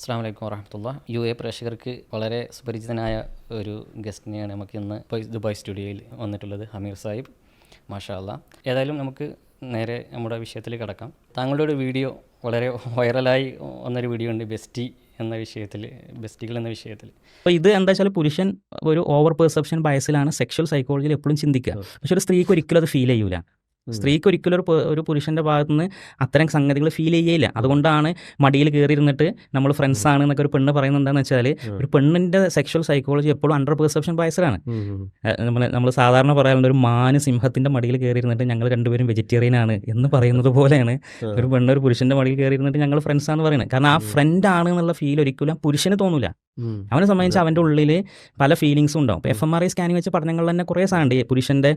അസ്സാം വലൈക്കും വറഹമത്തുള്ള. യു എ പ്രേക്ഷകർക്ക് വളരെ സുപരിചിതനായ ഒരു ഗസ്റ്റിനെയാണ് നമുക്ക് ഇന്ന് ഇപ്പോൾ ദുബായ് സ്റ്റുഡിയോയിൽ വന്നിട്ടുള്ളത് ഹമീർ സാഹിബ്. മാഷാ അല്ലാ ഏതായാലും നമുക്ക് നേരെ നമ്മുടെ വിഷയത്തിൽ കിടക്കാം. താങ്കളുടെ ഒരു വീഡിയോ വളരെ വൈറലായി വന്നൊരു വീഡിയോ ഉണ്ട് ബെസ്റ്റി എന്ന വിഷയത്തിൽ ബെസ്റ്റികൾ എന്ന വിഷയത്തിൽ. അപ്പോൾ ഇത് എന്താ വെച്ചാൽ പുരുഷൻ ഒരു ഓവർ പെർസെപ്ഷൻ ബയസിലാണ് സെക്ഷൽ സൈക്കോളജിയിൽ എപ്പോഴും ചിന്തിക്കുക. പക്ഷെ ഒരു സ്ത്രീക്ക് ഒരിക്കലും അത് ഫീൽ ചെയ്യൂല. സ്ത്രീക്ക് ഒരിക്കലും ഒരു ഒരു പുരുഷന്റെ ഭാഗത്ത് നിന്ന് അത്തരം സംഗതികൾ ഫീൽ ചെയ്യേയില്ല. അതുകൊണ്ടാണ് മടിയിൽ കയറിയിരുന്നിട്ട് നമ്മൾ ഫ്രണ്ട്സ് ആണ് എന്നൊക്കെ ഒരു പെണ്ണ് പറയുന്നത് എന്താണെന്ന് വെച്ചാൽ ഒരു പെണ്ണിന്റെ സെക്ഷൽ സൈക്കോളജി എപ്പോഴും അണ്ടർ പെർസെപ്ഷൻ ബയസിലാണ് നമ്മൾ നമ്മൾ സാധാരണ പറയാറുണ്ട് ഒരു മാന് സിംഹത്തിന്റെ മടിയിൽ കയറിയിരുന്നിട്ട് ഞങ്ങൾ രണ്ടുപേരും വെജിറ്റേറിയൻ ആണ് എന്ന് പറയുന്നത് പോലെയാണ് ഒരു പെണ്ണ് ഒരു പുരുഷന്റെ മടിയിൽ കയറിയിരുന്നിട്ട് ഞങ്ങൾ ഫ്രണ്ട്സ് ആണെന്ന് പറയുന്നത്. കാരണം ആ ഫ്രണ്ട് ആണ് എന്നുള്ള ഫീൽ ഒരിക്കലും പുരുഷന് തോന്നൂല. അവനെ സംബന്ധിച്ച് അവന്റെ ഉള്ളിൽ പല ഫീലിങ്സും ഉണ്ടാവും. F M R I scanning വെച്ച പഠനങ്ങളിൽ തന്നെ കുറേ സാധനമുണ്ട്. പുരുഷന്റെ പുരുഷന്റെ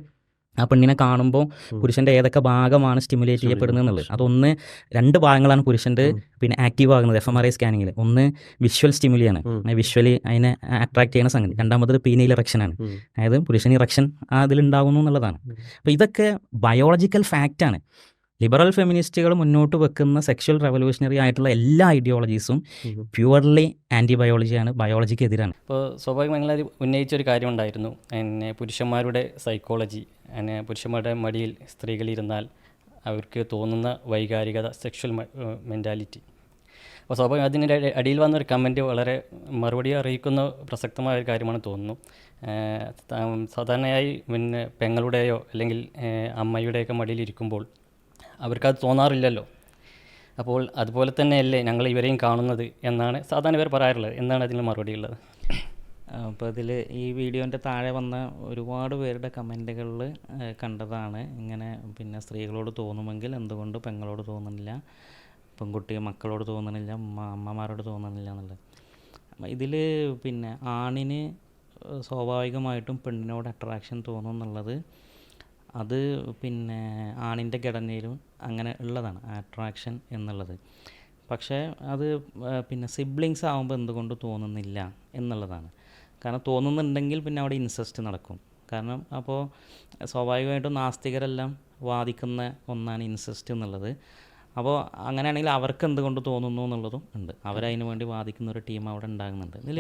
ആ പെണ്ണിനെ കാണുമ്പോൾ പുരുഷന്റെ ഏതൊക്കെ ഭാഗമാണ് സ്റ്റിമുലേറ്റ് ചെയ്യപ്പെടുന്നത് എന്നുള്ളത്. അതൊന്ന് രണ്ട് ഭാഗങ്ങളാണ് പുരുഷന്റെ പിന്നെ ആക്റ്റീവ് ആകുന്നത് എഫ് എം ആർ ഐ സ്കാനിങ്ങിൽ ഒന്ന് വിഷ്വൽ സ്റ്റിമുലിയാണ് വിഷ്വലി അതിനെ അട്രാക്ട് ചെയ്യുന്ന സംഗതി. രണ്ടാമത്തത് പീനയിൽ ഇറക്ഷനാണ് അതായത് പുരുഷൻ ഇറക്ഷൻ അതിലുണ്ടാകുന്നു എന്നുള്ളതാണ്. അപ്പോൾ ഇതൊക്കെ ബയോളജിക്കൽ ഫാക്റ്റാണ് ലിബറൽ ഫെമിനിസ്റ്റുകൾ മുന്നോട്ട് വെക്കുന്ന സെക്ഷൽ റെവല്യൂഷണറി ആയിട്ടുള്ള എല്ലാ ഐഡിയോളജീസും പ്യുവർലി ആന്റിബയോളജിയാണ് ബയോളജിക്ക് എതിരാണ് ഇപ്പോൾ സ്വാഭാവികമായി നിങ്ങൾ ഉന്നയിച്ച ഒരു കാര്യം ഉണ്ടായിരുന്നു. എന്നെ പുരുഷന്മാരുടെ സൈക്കോളജി എന്നെ പുരുഷന്മാരുടെ മടിയിൽ സ്ത്രീകളിരുന്നാൽ അവർക്ക് തോന്നുന്ന വൈകാരികത സെക്ഷൽ മെന്റാലിറ്റി അപ്പോൾ സ്വാഭാവികം അതിന്റെ അടിയിൽ വന്നൊരു കമന്റ് വളരെ മറുപടി അറിയിക്കുന്ന പ്രസക്തമായ ഒരു കാര്യമാണ് തോന്നുന്നു. സാധാരണയായി പിന്നെ പെങ്ങളുടെയോ അല്ലെങ്കിൽ അമ്മയുടെയൊക്കെ അമ്മയുടെയൊക്കെ മടിയിലിരിക്കുമ്പോൾ അവർക്കത് തോന്നാറില്ലല്ലോ. അപ്പോൾ അതുപോലെ തന്നെയല്ലേ ഞങ്ങൾ ഇവരെയും കാണുന്നത് എന്നാണ് സാധാരണ ഇവർ പറയാറുള്ളത്. എന്താണ് അതിന് മറുപടി ഉള്ളത്? അപ്പോൾ ഇതിൽ ഈ വീഡിയോന്റെ താഴെ വന്ന ഒരുപാട് പേരുടെ കമന്റുകളിൽ കണ്ടതാണ്. ഇങ്ങനെ പിന്നെ സ്ത്രീകളോട് തോന്നുമെങ്കിൽ എന്തുകൊണ്ട് പെങ്ങളോട് തോന്നുന്നില്ല? പെൺകുട്ടി മക്കളോട് തോന്നുന്നില്ല? അമ്മമാരോട് തോന്നുന്നില്ല എന്നുള്ളത്. ഇതിൽ പിന്നെ ആണിന് സ്വാഭാവികമായിട്ടും പെണ്ണിനോട് അട്രാക്ഷൻ തോന്നുന്നുള്ളത് അത് പിന്നെ ആണിന്റെ ഘടനയിലും അങ്ങനെ ഉള്ളതാണ് അട്രാക്ഷൻ എന്നുള്ളത്. പക്ഷേ അത് പിന്നെ സിബ്ലിങ്സ് ആകുമ്പോൾ എന്തുകൊണ്ട് തോന്നുന്നില്ല എന്നുള്ളതാണ്. കാരണം തോന്നുന്നുണ്ടെങ്കിൽ പിന്നെ അവിടെ ഇൻസെസ്റ്റ് നടക്കും. കാരണം അപ്പോൾ സ്വാഭാവികമായിട്ടും നാസ്തികരെല്ലാം വാദിക്കുന്ന ഒന്നാണ് ഇൻസെസ്റ്റ് എന്നുള്ളത്. അപ്പോൾ അങ്ങനെയാണെങ്കിൽ അവർക്ക് എന്തുകൊണ്ട് തോന്നുന്നു എന്നുള്ളതും ഉണ്ട്. അവരതിനു വേണ്ടി വാദിക്കുന്ന ഒരു ടീം അവിടെ ഉണ്ടാകുന്നുണ്ട്. ഇതിൽ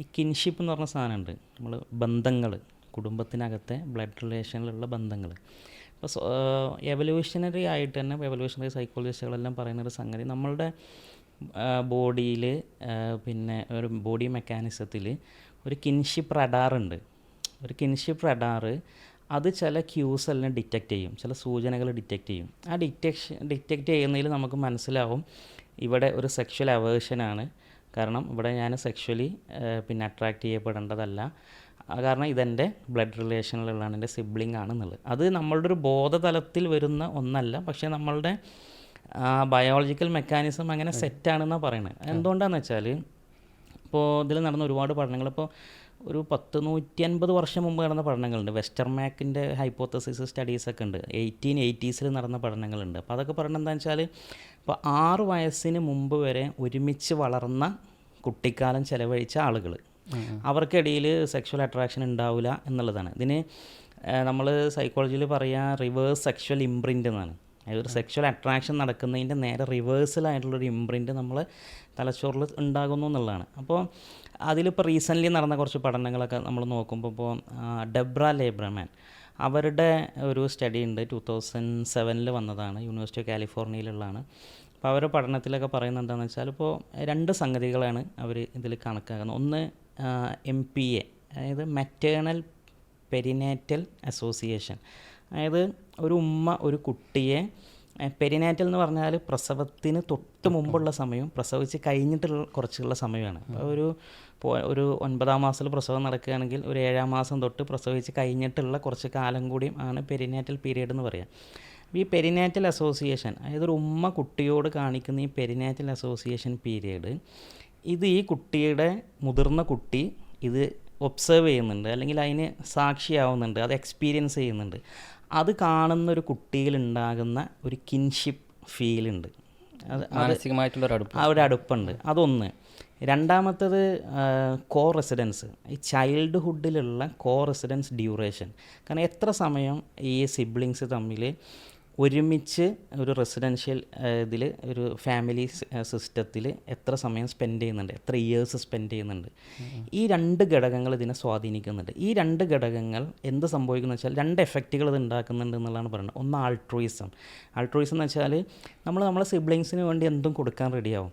ഈ കിൻഷിപ്പ് എന്ന് പറഞ്ഞ സാധനമുണ്ട്. നമ്മൾ ബന്ധങ്ങൾ കുടുംബത്തിനകത്തെ ബ്ലഡ് റിലേഷനിലുള്ള ബന്ധങ്ങൾ ഇപ്പോൾ എവല്യൂഷണറി ആയിട്ട് തന്നെ എവല്യൂഷണറി സൈക്കോളജിസ്റ്റുകളെല്ലാം പറയുന്ന ഒരു സംഗതി നമ്മളുടെ ബോഡിയിൽ പിന്നെ ഒരു ബോഡി മെക്കാനിസത്തിൽ ഒരു കിൻഷിപ്പ് റഡാറുണ്ട് ഒരു കിൻഷിപ്പ് റഡാറ് അത് ചില ക്യൂസ് എല്ലാം ഡിറ്റക്റ്റ് ചെയ്യും ചില സൂചനകൾ ഡിറ്റക്റ്റ് ചെയ്യും. ആ ഡിറ്റക്ഷൻ ഡിറ്റക്റ്റ് ചെയ്യുന്നതിൽ നമുക്ക് മനസ്സിലാവും ഇവിടെ ഒരു സെക്ഷൽ അവേഷനാണ് കാരണം ഇവിടെ ഞാൻ സെക്ഷലി പിന്നെ അട്രാക്റ്റ് ചെയ്യപ്പെടേണ്ടതല്ല. കാരണം ഇതെന്റെ ബ്ലഡ് റിലേഷനിലുള്ളതാണ് എന്റെ സിബ്ലിംഗ് ആണെന്നുള്ളത്. അത് നമ്മളുടെ ഒരു ബോധതലത്തിൽ വരുന്ന ഒന്നല്ല പക്ഷേ നമ്മളുടെ ബയോളജിക്കൽ മെക്കാനിസം അങ്ങനെ സെറ്റാണെന്നാണ് പറയുന്നത് എന്തുകൊണ്ടാണെന്ന് വെച്ചാൽ ഇപ്പോൾ ഇതിൽ നടന്ന ഒരുപാട് പഠനങ്ങൾ ഇപ്പോൾ ഒരു പത്ത് നൂറ്റി അൻപത് വർഷം മുമ്പ് നടന്ന പഠനങ്ങളുണ്ട്. വെസ്റ്റർമാക്കിന്റെ ഹൈപ്പോത്തസിസ് സ്റ്റഡീസൊക്കെ ഉണ്ട്. എയ്റ്റീൻ എയ്റ്റീസിൽ നടന്ന പഠനങ്ങളുണ്ട്. അപ്പോൾ അതൊക്കെ പറയുന്നത് എന്താണെന്ന് വെച്ചാൽ ഇപ്പോൾ ആറ് വയസ്സിന് മുമ്പ് വരെ ഒരുമിച്ച് വളർന്ന കുട്ടിക്കാലം ചിലവഴിച്ച ആളുകൾ അവർക്കിടയിൽ സെക്ഷൽ അട്രാക്ഷൻ ഉണ്ടാവില്ല എന്നുള്ളതാണ്. ഇതിന് നമ്മൾ സൈക്കോളജിയിൽ പറയുക റിവേഴ്സ് സെക്ഷൽ ഇംപ്രിന്റ് എന്നാണ്. അതായത് ഒരു സെക്ഷൽ അട്രാക്ഷൻ നടക്കുന്നതിന്റെ നേരെ റിവേഴ്സലായിട്ടുള്ളൊരു ഇംപ്രിന്റ് നമ്മൾ തലച്ചോറിൽ ഉണ്ടാകുന്നു എന്നുള്ളതാണ്. അപ്പോൾ അതിലിപ്പോൾ റീസെന്റ്ലി നടന്ന കുറച്ച് പഠനങ്ങളൊക്കെ നമ്മൾ നോക്കുമ്പോൾ ഇപ്പോൾ ഡെബ്ര ലേബ്രമാൻ അവരുടെ ഒരു സ്റ്റഡി ഉണ്ട്. ടു തൗസൻഡ് സെവനിൽ വന്നതാണ്. യൂണിവേഴ്സിറ്റി ഓഫ് കാലിഫോർണിയയിലുള്ളതാണ് അപ്പോൾ അവരുടെ പഠനത്തിലൊക്കെ പറയുന്നത് എന്താണെന്ന് വെച്ചാൽ ഇപ്പോൾ രണ്ട് സംഗതികളാണ് അവർ ഇതിൽ കണക്കാക്കുന്നത്. ഒന്ന് എം പി എ അതായത് മെറ്റേണൽ പെരിനേറ്റൽ അസോസിയേഷൻ അതായത് ഒരു ഉമ്മ ഒരു കുട്ടിയെ പെരിനാറ്റൽ എന്ന് പറഞ്ഞാൽ പ്രസവത്തിന് തൊട്ട് മുമ്പുള്ള സമയം പ്രസവിച്ച് കഴിഞ്ഞിട്ടുള്ള കുറച്ചുള്ള സമയമാണ്. അപ്പോൾ ഒരു ഒരു ഒൻപതാം മാസത്തിൽ പ്രസവം നടക്കുകയാണെങ്കിൽ ഒരു ഏഴാം മാസം തൊട്ട് പ്രസവിച്ച് കഴിഞ്ഞിട്ടുള്ള കുറച്ച് കാലം കൂടിയും ആണ് പെരിനാറ്റൽ പീരീഡ് എന്ന് പറയുക ഈ പെരിനാറ്റൽ അസോസിയേഷൻ അതായത് ഒരു ഉമ്മ കുട്ടിയോട് കാണിക്കുന്ന ഈ പെരിനാറ്റൽ അസോസിയേഷൻ പീരീഡ് ഇത് ഈ കുട്ടിയുടെ മുതിർന്ന കുട്ടി ഇത് ഒബ്സർവ് ചെയ്യുന്നുണ്ട് അല്ലെങ്കിൽ അതിന് സാക്ഷിയാവുന്നുണ്ട് അത് എക്സ്പീരിയൻസ് ചെയ്യുന്നുണ്ട്. അത് കാണുന്ന ഒരു കുട്ടിയിൽ ഉണ്ടാകുന്ന ഒരു കിൻഷിപ്പ് ഫീലുണ്ട് അത് മാനസികമായിട്ടുള്ള ഒരു അടുപ്പം. ആ ഒരു അടുപ്പുണ്ട്. അതൊന്ന്. രണ്ടാമത്തത് കോ റെസിഡൻസ് ഈ ചൈൽഡ്ഹുഡിലുള്ള കോ റെസിഡൻസ് ഡ്യൂറേഷൻ കാരണം എത്ര സമയം ഈ സിബ്ലിങ്സ് തമ്മിൽ ഒരുമിച്ച് ഒരു റെസിഡൻഷ്യൽ ഇതിൽ ഒരു ഫാമിലി സിസ്റ്റത്തിൽ എത്ര സമയം സ്പെൻഡ് ചെയ്യുന്നുണ്ട് എത്ര ഇയേഴ്സ് സ്പെൻഡ് ചെയ്യുന്നുണ്ട്. ഈ രണ്ട് ഘടകങ്ങൾ ഇതിനെ സ്വാധീനിക്കുന്നുണ്ട്. ഈ രണ്ട് ഘടകങ്ങൾ എന്ത് സംഭവിക്കുന്നു വെച്ചാൽ രണ്ട് എഫക്റ്റുകൾ ഇത് ഉണ്ടാക്കുന്നുണ്ട് എന്നുള്ളതാണ് പറയുന്നത്. ഒന്ന് ആൾട്രോയിസം ആൾട്രോയിസം എന്ന് വെച്ചാൽ നമ്മൾ നമ്മളെ സിബ്ലിങ്സിന് വേണ്ടി എന്തും കൊടുക്കാൻ റെഡിയാവും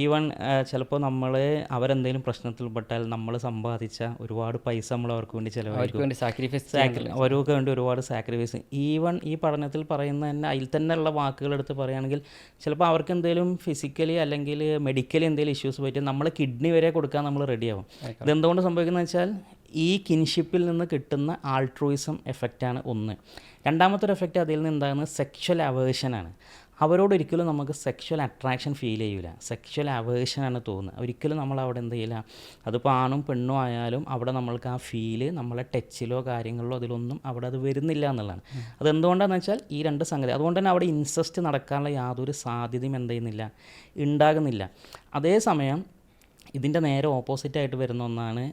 ഈവൺ ചിലപ്പോൾ നമ്മൾ അവരെന്തെങ്കിലും പ്രശ്നത്തിൽപ്പെട്ടാൽ നമ്മൾ സമ്പാദിച്ച ഒരുപാട് പൈസ നമ്മൾ അവർക്ക് വേണ്ടി ചിലവായിരിക്കും അവർക്ക് വേണ്ടി സാക്രിഫൈസ് സാക്രി അവർക്ക് വേണ്ടി ഒരുപാട് സാക്രിഫൈസ് ഈവൺ ഈ പഠനത്തിൽ പറയുന്ന തന്നെ അതിൽ തന്നെ ഉള്ള വാക്കുകൾ എടുത്ത് പറയുകയാണെങ്കിൽ ചിലപ്പോൾ അവർക്ക് എന്തെങ്കിലും ഫിസിക്കലി അല്ലെങ്കിൽ മെഡിക്കലി എന്തെങ്കിലും ഇഷ്യൂസ് പറ്റി നമ്മൾ കിഡ്നി വരെ കൊടുക്കാൻ നമ്മൾ റെഡിയാവും ഇതെന്തുകൊണ്ട് സംഭവിക്കുന്നത് വെച്ചാൽ ഈ കിൻഷിപ്പിൽ നിന്ന് കിട്ടുന്ന ആൾട്രൂയിസം എഫക്റ്റാണ് ഒന്ന്. രണ്ടാമത്തെ ഒരു എഫക്റ്റ് അതിൽ നിന്ന് ഉണ്ടാകുന്നത് സെക്ഷൽ അവേഷനാണ് അവരോട് ഒരിക്കലും നമുക്ക് സെക്ഷൽ അട്രാക്ഷൻ ഫീൽ ചെയ്യില്ല സെക്ഷൽ അവേഷനാണ് തോന്നുന്നത് ഒരിക്കലും നമ്മൾ അവിടെ എന്ത് ചെയ്യില്ല. അതിപ്പോൾ ആണും പെണ്ണും ആയാലും അവിടെ നമ്മൾക്ക് ആ ഫീൽ നമ്മളെ ടച്ചിലോ കാര്യങ്ങളിലോ അതിലൊന്നും അവിടെ അത് വരുന്നില്ല എന്നുള്ളതാണ്. അതെന്തുകൊണ്ടാണെന്ന് വെച്ചാൽ ഈ രണ്ട് സംഗതി. അതുകൊണ്ട് തന്നെ അവിടെ ഇൻസെസ്റ്റ് നടക്കാനുള്ള യാതൊരു സാധ്യതയും എന്ത് ചെയ്യുന്നില്ല. ഉണ്ടാകുന്നില്ല അതേസമയം ഇതിന്റെ നേരെ ഓപ്പോസിറ്റായിട്ട് വരുന്ന ഒന്നാണ്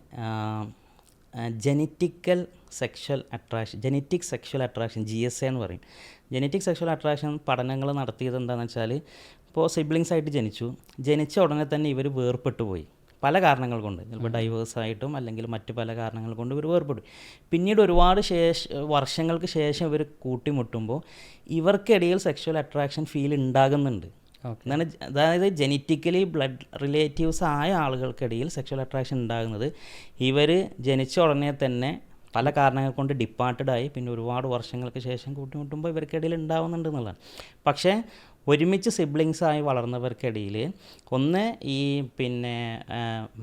genetical sexual attraction genetic sexual attraction G S A എന്ന് പറയും. ജനറ്റിക് സെക്ഷൽ അട്രാക്ഷൻ പഠനങ്ങൾ നടത്തിയത് എന്താണെന്ന് വെച്ചാൽ ഇപ്പോൾ സിബ്ലിങ്സ് ആയിട്ട് ജനിച്ചു. ജനിച്ച ഉടനെ തന്നെ ഇവർ വേർപെട്ടു പോയി. പല കാരണങ്ങൾ കൊണ്ട്. ചിലപ്പോൾ ഡൈവേഴ്സ് ആയിട്ടും അല്ലെങ്കിൽ മറ്റു പല കാരണങ്ങൾ കൊണ്ട് ഇവർ വേർപെട്ടു പിന്നീട് ഒരുപാട് ശേഷ വർഷങ്ങൾക്ക് ശേഷം ഇവർ കൂട്ടിമുട്ടുമ്പോൾ ഇവർക്കിടയിൽ സെക്ഷൽ അട്രാക്ഷൻ ഫീൽ ഉണ്ടാകുന്നുണ്ട്. എന്നാണ് അതായത് ജനറ്റിക്കലി ബ്ലഡ് റിലേറ്റീവ്സ് ആയ ആളുകൾക്കിടയിൽ സെക്ഷൽ അട്രാക്ഷൻ ഉണ്ടാകുന്നത്. ഇവർ ജനിച്ച ഉടനെ തന്നെ പല കാരണങ്ങൾ കൊണ്ട് ഡിപ്പാർട്ടഡായി പിന്നെ ഒരുപാട് വർഷങ്ങൾക്ക് ശേഷം കൂട്ടിമുട്ടുമ്പോൾ ഇവർക്കിടയിൽ ഉണ്ടാവുന്നുണ്ട് എന്നുള്ളതാണ്. പക്ഷേ ഒരുമിച്ച് സിബ്ലിങ്സായി വളർന്നവർക്കിടയിൽ ഒന്ന് ഈ പിന്നെ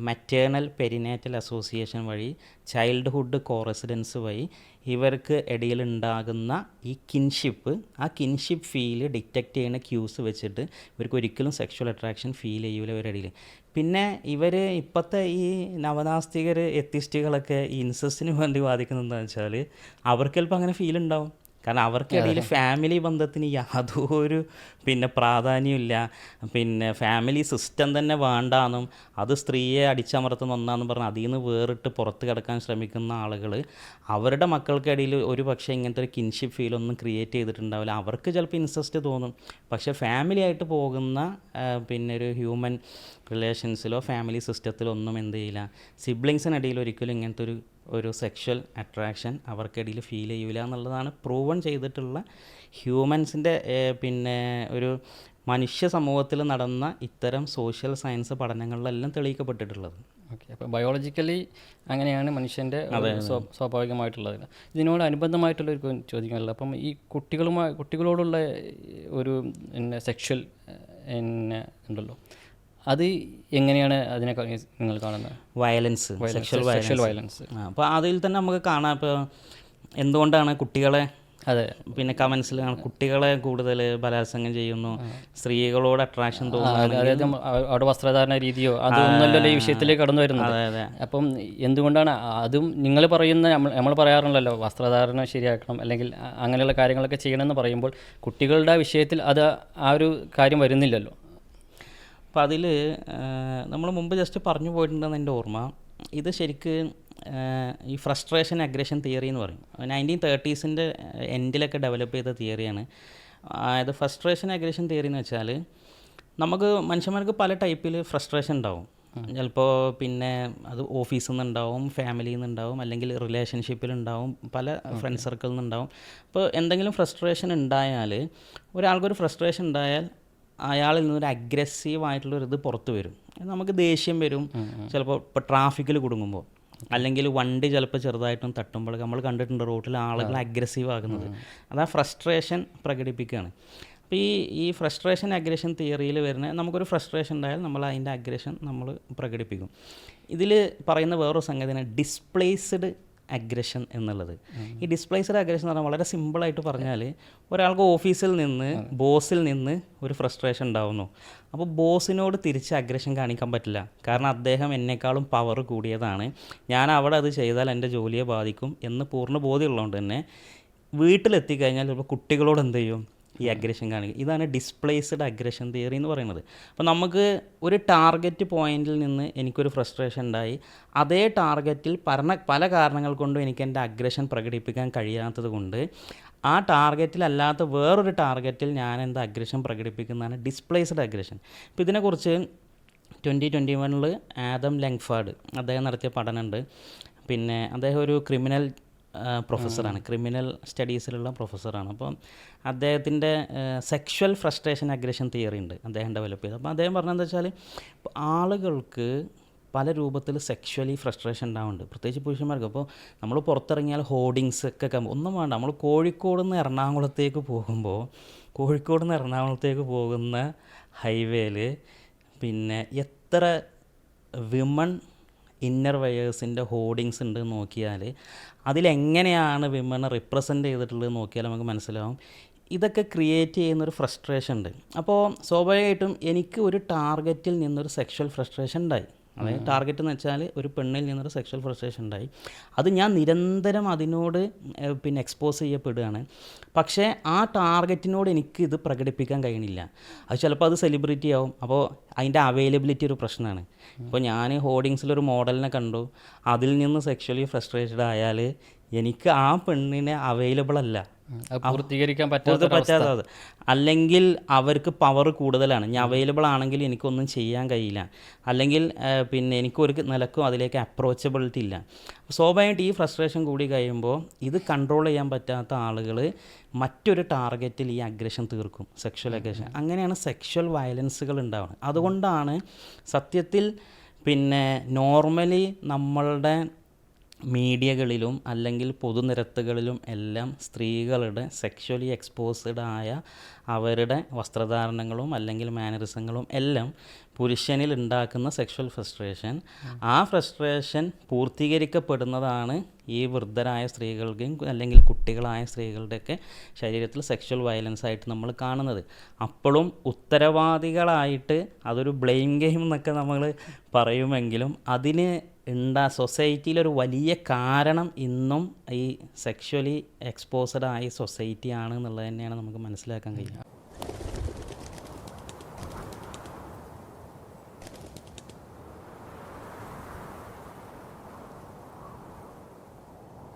മറ്റേണൽ പെരിനേറ്റൽ അസോസിയേഷൻ വഴി ചൈൽഡ്ഹുഡ് കോറസിഡൻസ് വഴി ഇവർക്ക് ഇടയിൽ ഉണ്ടാകുന്ന ഈ കിൻഷിപ്പ് ആ കിൻഷിപ്പ് ഫീൽ ഡിറ്റക്റ്റ് ചെയ്യുന്ന ക്യൂസ് വെച്ചിട്ട് ഇവർക്ക് ഒരിക്കലും സെക്ഷൽ അട്രാക്ഷൻ ഫീൽ ചെയ്യൂല ഇവരുടെ പിന്നെ ഇവർ ഇപ്പോഴത്തെ ഈ നവനാസ്തികർ എത്തിസ്റ്റുകളൊക്കെ ഈ ഇൻസസ്റ്റിന് വേണ്ടി വാദിക്കുന്നത് വെച്ചാൽ അവർക്ക് ചിലപ്പോൾ അങ്ങനെ ഫീൽ ഉണ്ടാവും. കാരണം അവർക്കിടയിൽ ഫാമിലി ബന്ധത്തിന് യാതൊരു പിന്നെ പ്രാധാന്യമില്ല പിന്നെ ഫാമിലി സിസ്റ്റം തന്നെ വേണ്ടാന്നും അത് സ്ത്രീയെ അടിച്ചമർത്തുന്ന ഒന്നാന്ന് പറഞ്ഞ് അതിൽ നിന്ന് വേറിട്ട് പുറത്ത് കിടക്കാൻ ശ്രമിക്കുന്ന ആളുകൾ അവരുടെ മക്കൾക്കിടയിൽ ഒരു പക്ഷേ ഇങ്ങനത്തെ ഒരു കിൻഷിപ്പ് ഫീലൊന്നും ക്രിയേറ്റ് ചെയ്തിട്ടുണ്ടാവില്ല. അവർക്ക് ചിലപ്പോൾ ഇൻട്രസ്റ്റ് തോന്നും. പക്ഷേ ഫാമിലി ആയിട്ട് പോകുന്ന പിന്നെ ഒരു ഹ്യൂമൻ റിലേഷൻസിലോ ഫാമിലി സിസ്റ്റത്തിലോ ഒന്നും എന്ത് ചെയ്യില്ല. സിബ്ലിങ്സിനിടയിൽ ഒരിക്കലും ഇങ്ങനത്തെ ഒരു ഒരു സെക്ഷൽ അട്രാക്ഷൻ അവർക്കിടയിൽ ഫീൽ ചെയ്യില്ല എന്നുള്ളതാണ് പ്രൂവൺ ചെയ്തിട്ടുള്ള ഹ്യൂമൻസിന്റെ പിന്നെ ഒരു മനുഷ്യ സമൂഹത്തിൽ നടന്ന ഇത്തരം സോഷ്യൽ സയൻസ് പഠനങ്ങളിലെല്ലാം തെളിയിക്കപ്പെട്ടിട്ടുള്ളത്. ഓക്കെ അപ്പോൾ ബയോളജിക്കലി അങ്ങനെയാണ് മനുഷ്യന്റെ സ്വാഭാവികമായിട്ടുള്ളത്. ഇതിനോട് അനുബന്ധമായിട്ടുള്ള ഒരു ചോദ്യങ്ങളല്ല? അപ്പം ഈ കുട്ടികളുമായി കുട്ടികളോടുള്ള ഒരു പിന്നെ സെക്ഷൽ പിന്നെ ഉണ്ടല്ലോ. അത് എങ്ങനെയാണ് അതിനെ നിങ്ങൾ കാണുന്നത്? വയലൻസ് സെക്ഷൽ സെക്ഷൽ വയലൻസ് അപ്പോൾ അതിൽ തന്നെ നമുക്ക് കാണാം. ഇപ്പോൾ എന്തുകൊണ്ടാണ് കുട്ടികളെ അതെ. പിന്നെ കമൻസിൽ കുട്ടികളെ കൂടുതൽ ബലാത്സംഗം ചെയ്യുന്നു. സ്ത്രീകളോട് അട്രാക്ഷൻ തോന്നുന്നു അതായത് അവിടെ വസ്ത്രധാരണ രീതിയോ അതൊന്നല്ലല്ലോ ഈ വിഷയത്തിലേക്ക് കടന്നു വരുന്നത്. അതെ അതെ. അപ്പം എന്തുകൊണ്ടാണ് അതും നിങ്ങൾ പറയുന്ന നമ്മൾ നമ്മൾ പറയാറുണ്ടല്ലോ വസ്ത്രധാരണ ശരിയാക്കണം അല്ലെങ്കിൽ അങ്ങനെയുള്ള കാര്യങ്ങളൊക്കെ ചെയ്യണമെന്ന് പറയുമ്പോൾ കുട്ടികളുടെ വിഷയത്തിൽ അത് ആ ഒരു കാര്യം വരുന്നില്ലല്ലോ. അപ്പോൾ അതിൽ നമ്മൾ മുമ്പ് ജസ്റ്റ് പറഞ്ഞു പോയിട്ടുണ്ടെന്ന് എന്റെ ഓർമ്മ. ഇത് ശരിക്ക് ഈ ഫ്രസ്ട്രേഷൻ അഗ്രഷൻ തിയറി എന്ന് പറയും. നയന്റീൻ തേർട്ടീസിന്റെ എൻഡിലൊക്കെ ഡെവലപ്പ് ചെയ്ത തിയറിയാണ്. അതായത് ഫ്രസ്ട്രേഷൻ അഗ്രഷൻ തിയറി എന്ന് വെച്ചാൽ നമുക്ക് മനുഷ്യന്മാർക്ക് പല ടൈപ്പിൽ ഫ്രസ്ട്രേഷൻ ഉണ്ടാവും. ചിലപ്പോൾ പിന്നെ അത് ഓഫീസിൽ നിന്നുണ്ടാവും ഫാമിലിയിൽ നിന്നുണ്ടാവും അല്ലെങ്കിൽ റിലേഷൻഷിപ്പിലുണ്ടാവും പല ഫ്രണ്ട് സർക്കിളിൽ നിന്നുണ്ടാവും. അപ്പോൾ എന്തെങ്കിലും ഫ്രസ്ട്രേഷൻ ഉണ്ടായാൽ ഒരാൾക്കൊരു ഫ്രസ്ട്രേഷൻ ഉണ്ടായാൽ അയാളിൽ നിന്നൊരു അഗ്രസീവ് ആയിട്ടുള്ളൊരു ഇത് പുറത്ത് വരും. നമുക്ക് ദേഷ്യം വരും. ചിലപ്പോൾ ഇപ്പോൾ ട്രാഫിക്കിൽ കുടുങ്ങുമ്പോൾ അല്ലെങ്കിൽ വണ്ടി ചിലപ്പോൾ ചെറുതായിട്ടും തട്ടുമ്പോൾ നമ്മൾ കണ്ടിട്ടുണ്ട് റോട്ടിൽ ആളുകൾ അഗ്രസീവ് ആകുന്നത് അത് ആ ഫ്രസ്ട്രേഷൻ പ്രകടിപ്പിക്കുകയാണ് അപ്പോൾ ഈ ഈ ഫ്രസ്ട്രേഷൻ അഗ്രഷൻ തിയറിയിൽ വരുന്ന നമുക്കൊരു ഫ്രസ്ട്രേഷൻ ഉണ്ടായാൽ നമ്മൾ അതിന്റെ അഗ്രഷൻ നമ്മൾ പ്രകടിപ്പിക്കും. ഇതിൽ പറയുന്ന വേറൊരു സംഗതിയാണ് ഡിസ്പ്ലേസ്ഡ് അഗ്രഷൻ എന്നുള്ളത്. ഈ ഡിസ്പ്ലേസ്ഡ് അഗ്രഷൻ എന്ന് പറഞ്ഞാൽ വളരെ സിമ്പിളായിട്ട് പറഞ്ഞാൽ ഒരാൾക്ക് ഓഫീസിൽ നിന്ന് ബോസിൽ നിന്ന് ഒരു ഫ്രസ്ട്രേഷൻ ഉണ്ടാവുന്നു. അപ്പോൾ ബോസിനോട് തിരിച്ച് അഗ്രഷൻ കാണിക്കാൻ പറ്റില്ല. കാരണം അദ്ദേഹം എന്നെക്കാളും പവർ കൂടിയതാണ്. ഞാൻ അവിടെ അത് ചെയ്താൽ എന്റെ ജോലിയെ ബാധിക്കും എന്ന് പൂർണ ബോധ്യമുള്ളതുകൊണ്ട് തന്നെ വീട്ടിലെത്തിക്കഴിഞ്ഞാൽ ചിലപ്പോൾ കുട്ടികളോട് എന്ത് ചെയ്യും? ഈ അഗ്രഷൻ കാണിക്കുക. ഇതാണ് ഡിസ്പ്ലേസ്ഡ് അഗ്രഷൻ തിയറി എന്ന് പറയുന്നത്. അപ്പോൾ നമുക്ക് ഒരു ടാർഗറ്റ് പോയിന്റിൽ നിന്ന് എനിക്കൊരു ഫ്രസ്ട്രേഷൻ ഉണ്ടായി. അതേ ടാർഗറ്റിൽ പറഞ്ഞ പല കാരണങ്ങൾ കൊണ്ടും എനിക്ക് എന്റെ അഗ്രഷൻ പ്രകടിപ്പിക്കാൻ കഴിയാത്തത് കൊണ്ട് ആ ടാർഗറ്റിലല്ലാത്ത വേറൊരു ടാർഗറ്റിൽ ഞാൻ എന്ത് അഗ്രഷൻ പ്രകടിപ്പിക്കുന്നതാണ് ഡിസ്പ്ലേസ്ഡ് അഗ്രഷൻ ഇപ്പോൾ ഇതിനെക്കുറിച്ച് ട്വന്റി ട്വന്റി വണ്ണിൽ ആദം ലെങ്ഫാഡ് അദ്ദേഹം നടത്തിയ പഠനമുണ്ട്. പിന്നെ അദ്ദേഹം ഒരു ക്രിമിനൽ പ്രൊഫസറാണ്. ക്രിമിനൽ സ്റ്റഡീസിലുള്ള പ്രൊഫസറാണ്. അപ്പം അദ്ദേഹത്തിന്റെ സെക്ഷൽ ഫ്രസ്ട്രേഷൻ അഗ്രഷൻ തിയറി ഉണ്ട് അദ്ദേഹം ഡെവലപ്പ് ചെയ്തത്. അപ്പോൾ അദ്ദേഹം പറഞ്ഞതെന്ന് വെച്ചാൽ ആളുകൾക്ക് പല രൂപത്തിൽ സെക്ഷലി ഫ്രസ്ട്രേഷൻ ഉണ്ടാവുന്നുണ്ട്. പ്രത്യേകിച്ച് പുരുഷന്മാർക്ക്. അപ്പോൾ നമ്മൾ പുറത്തിറങ്ങിയാൽ ഹോർഡിങ്സ് ഒക്കെ. ഒന്നും വേണ്ട. നമ്മൾ കോഴിക്കോട് നിന്ന് എറണാകുളത്തേക്ക് പോകുമ്പോൾ കോഴിക്കോട് നിന്ന് എറണാകുളത്തേക്ക് പോകുന്ന ഹൈവേയിൽ പിന്നെ എത്ര വിമൺ ഇന്നർ വയേഴ്സിന്റെ ഹോർഡിങ്സ് ഉണ്ട് നോക്കിയാൽ അതിലെങ്ങനെയാണ് വിമനെ റിപ്രസെന്റ് ചെയ്തിട്ടുള്ളത് നോക്കിയാൽ നമുക്ക് മനസ്സിലാവും. ഇതൊക്കെ ക്രിയേറ്റ് ചെയ്യുന്നൊരു ഫ്രസ്ട്രേഷൻ ഉണ്ട്. അപ്പോൾ സ്വാഭാവികമായിട്ടും എനിക്ക് ഒരു ടാർഗറ്റിൽ നിന്നൊരു സെക്ഷൽ ഫ്രസ്ട്രേഷൻ ഉണ്ടായി. അതായത് ടാർഗറ്റ് എന്ന് വെച്ചാൽ ഒരു പെണ്ണിൽ നിന്നൊരു സെക്ഷൽ ഫ്രസ്ട്രേഷൻ ഉണ്ടായി. അത് ഞാൻ നിരന്തരം അതിനോട് പിന്നെ എക്സ്പോസ് ചെയ്യപ്പെടുകയാണ്. പക്ഷേ ആ ടാർഗറ്റിനോട് എനിക്ക് ഇത് പ്രകടിപ്പിക്കാൻ കഴിയണില്ല അത് ചിലപ്പോൾ അത് സെലിബ്രിറ്റി ആവും. അപ്പോൾ അതിന്റെ അവൈലബിലിറ്റി ഒരു പ്രശ്നമാണ്. ഇപ്പോൾ ഞാൻ ഹോർഡിങ്സിലൊരു മോഡലിനെ കണ്ടു. അതിൽ നിന്ന് സെക്ഷലി ഫ്രസ്ട്രേറ്റഡ് ആയാൽ എനിക്ക് ആ പെണ്ണിനെ അവൈലബിൾ അല്ല. പൂർത്തീകരിക്കാൻ പറ്റാത്ത പറ്റാത്തത് അല്ലെങ്കിൽ അവർക്ക് പവർ കൂടുതലാണ്. ഞാൻ അവൈലബിൾ ആണെങ്കിൽ എനിക്കൊന്നും ചെയ്യാൻ കഴിയില്ല. അല്ലെങ്കിൽ പിന്നെ എനിക്കൊരു നിലക്കും അതിലേക്ക് അപ്രോച്ചബിലിറ്റി ഇല്ല. സ്വാഭാവികമായിട്ട് ഈ ഫ്രസ്ട്രേഷൻ കൂടി കഴിയുമ്പോൾ ഇത് കൺട്രോൾ ചെയ്യാൻ പറ്റാത്ത ആളുകൾ മറ്റൊരു ടാർഗറ്റിൽ ഈ അഗ്രഷൻ തീർക്കും. സെക്ഷൽ അഗ്രഷൻ അങ്ങനെയാണ് സെക്ഷൽ വയലൻസുകൾ ഉണ്ടാവുന്നത്. അതുകൊണ്ടാണ് സത്യത്തിൽ പിന്നെ നോർമലി നമ്മളുടെ മീഡിയകളിലും അല്ലെങ്കിൽ പൊതുനിരത്തുകളിലും എല്ലാം സ്ത്രീകളുടെ സെക്ഷലി എക്സ്പോസ്ഡ് ആയ അവരുടെ വസ്ത്രധാരണങ്ങളും അല്ലെങ്കിൽ മാനറിസങ്ങളും എല്ലാം പുരുഷനിൽ ഉണ്ടാക്കുന്ന സെക്ഷൽ ഫ്രസ്ട്രേഷൻ ആ ഫ്രസ്ട്രേഷൻ പൂർത്തീകരിക്കപ്പെടുന്നതാണ് ഈ വൃദ്ധരായ സ്ത്രീകളുടെയും അല്ലെങ്കിൽ കുട്ടികളായ സ്ത്രീകളുടെയൊക്കെ ശരീരത്തിൽ സെക്ഷൽ വയലൻസ് ആയിട്ട് നമ്മൾ കാണുന്നത്. അപ്പോഴും ഉത്തരവാദികളായിട്ട് അതൊരു ബ്ലെയിം ഗെയിം എന്നൊക്കെ നമ്മൾ പറയുമെങ്കിലും അതിന് ഉണ്ടാ സൊസൈറ്റിയിലൊരു വലിയ കാരണം ഇന്നും ഈ സെക്ഷലി എക്സ്പോസഡ് ആയ സൊസൈറ്റിയാണ് എന്നുള്ളത് തന്നെയാണ് നമുക്ക് മനസ്സിലാക്കാൻ കഴിയുക.